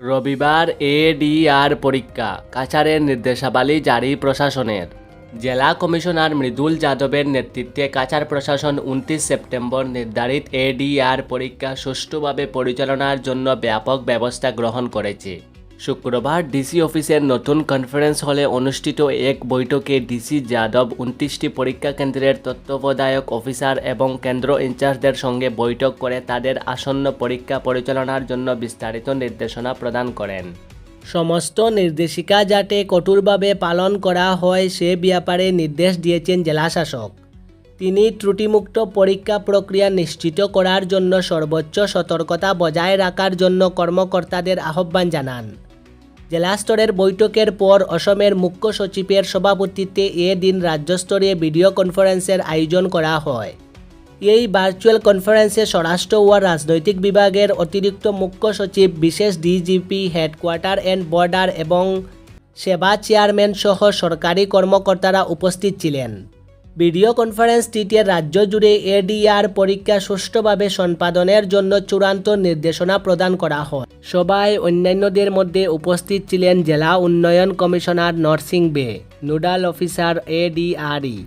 রবিবার এডিআর পরীক্ষা কাছারের নির্দেশাবলী জারি প্রশাসনের। জেলা কমিশনার মৃদুল যাদবের নেতৃত্বে কাছার প্রশাসন উনত্রিশ সেপ্টেম্বর নির্ধারিত এডিআর পরীক্ষা সুষ্ঠুভাবে পরিচালনার জন্য ব্যাপক ব্যবস্থা গ্রহণ করেছে। শুক্রবার ডিসি অফিসের নতুন কনফারেন্স হলে অনুষ্ঠিত এক বৈঠকে ডিসি যাদব উনত্রিশটি পরীক্ষা কেন্দ্রের তত্ত্বাবধায়ক অফিসার এবং কেন্দ্র ইনচার্জদের সঙ্গে বৈঠক করে তাদের আসন্ন পরীক্ষা পরিচালনার জন্য বিস্তারিত নির্দেশনা প্রদান করেন। সমস্ত নির্দেশিকা যাতে কঠোরভাবে পালন করা হয় সে ব্যাপারে নির্দেশ দিয়েছেন জেলাশাসক। তিনি ত্রুটিমুক্ত পরীক্ষা প্রক্রিয়া নিশ্চিত করার জন্য সর্বোচ্চ সতর্কতা বজায় রাখার জন্য কর্মকর্তাদের আহ্বান জানান। জেলা স্তরের বৈঠকের পর অসমের মুখ্য সচিবের সভাপতিত্বে এ দিন রাজ্যস্তরীয় ভিডিও কনফারেন্সের আয়োজন করা হয়। এই ভার্চুয়াল কনফারেন্সে স্বরাষ্ট্র ও রাজনৈতিক বিভাগের অতিরিক্ত মুখ্য সচিব, বিশেষ ডিজিপি হেডকোয়ার্টার অ্যান্ড বর্ডার এবং সেবা চেয়ারম্যান সহ সরকারি কর্মকর্তারা উপস্থিত ছিলেন। ভিডিও কনফারেন্স কনফারেন্সটিতে রাজ্য জুড়ে এডিআর পরীক্ষা সুষ্ঠুভাবে সম্পাদনের জন্য চূড়ান্ত নির্দেশনা প্রদান করা হয়। সবাই অন্যান্যদের মধ্যে উপস্থিত ছিলেন জেলা উন্নয়ন কমিশনার নরসিং বে, নোডাল অফিসার এডিআরই,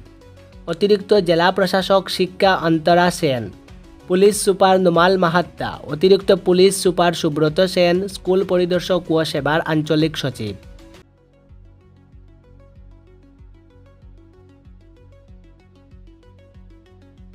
অতিরিক্ত জেলা প্রশাসক শিক্ষা অন্তরা সেন, পুলিশ সুপার নুমাল মাহাত্তা, অতিরিক্ত police super Subrata Sen, school পরিদর্শক ও সেবার আঞ্চলিক সচিব।